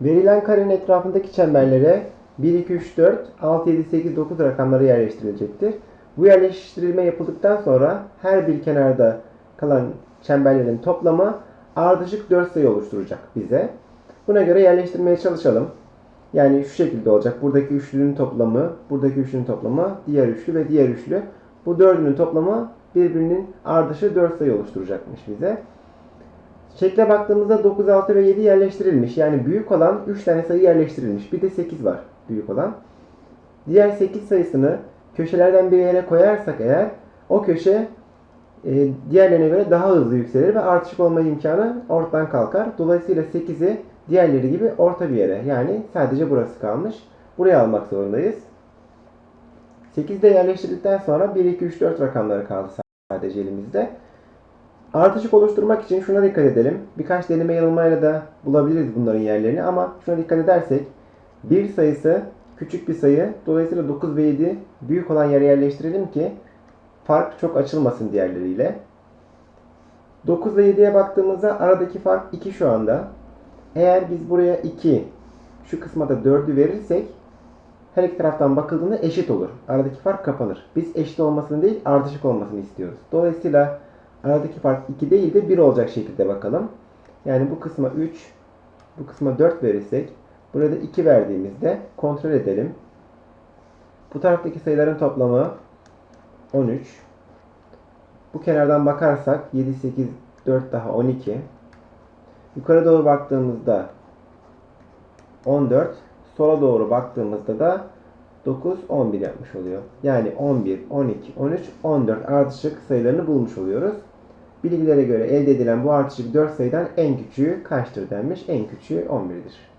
Verilen karenin etrafındaki çemberlere 1, 2, 3, 4, 6, 7, 8, 9 rakamları yerleştirilecektir. Bu yerleştirme yapıldıktan sonra her bir kenarda kalan çemberlerin toplamı ardışık 4 sayı oluşturacak bize. Buna göre yerleştirmeye çalışalım. Yani şu şekilde olacak. Buradaki üçlünün toplamı, buradaki üçlünün toplamı, diğer üçlü ve diğer üçlü. Bu dördünün toplamı birbirinin ardışı 4 sayı oluşturacakmış bize. Şekle baktığımızda 9, 6 ve 7 yerleştirilmiş. Yani büyük olan 3 tane sayı yerleştirilmiş. Bir de 8 var büyük olan. Diğer 8 sayısını köşelerden bir yere koyarsak eğer o köşe e, diğerlerine göre daha hızlı yükselir ve artışık olma imkanı ortadan kalkar. Dolayısıyla 8'i diğerleri gibi orta bir yere yani sadece burası kalmış. Buraya almak zorundayız. 8 de yerleştirdikten sonra 1, 2, 3, 4 rakamları kaldı sadece elimizde. Artışık oluşturmak için şuna dikkat edelim. Birkaç deneme yanılmayla da bulabiliriz bunların yerlerini ama şuna dikkat edersek bir sayısı küçük bir sayı. Dolayısıyla 9 ve 7 büyük olan yere yerleştirelim ki fark çok açılmasın diğerleriyle. 9 ve 7'ye baktığımızda aradaki fark 2 şu anda. Eğer biz buraya 2, şu kısma da 4'ü verirsek her iki taraftan bakıldığında eşit olur. Aradaki fark kapanır. Biz eşit olmasını değil ardışık olmasını istiyoruz. Dolayısıyla aradaki fark 2 değil de 1 olacak şekilde bakalım. Yani bu kısma 3, bu kısma 4 verirsek burada 2 verdiğimizde kontrol edelim. Bu taraftaki sayıların toplamı 13. Bu kenardan bakarsak 7, 8, 4 daha 12. Yukarı doğru baktığımızda 14. Sola doğru baktığımızda da 9, 11 yapmış oluyor. Yani 11, 12, 13, 14 ardışık sayılarını bulmuş oluyoruz. Bilgilere göre elde edilen bu ardışık 4 sayıdan en küçüğü kaçtır denmiş? En küçüğü 11'dir.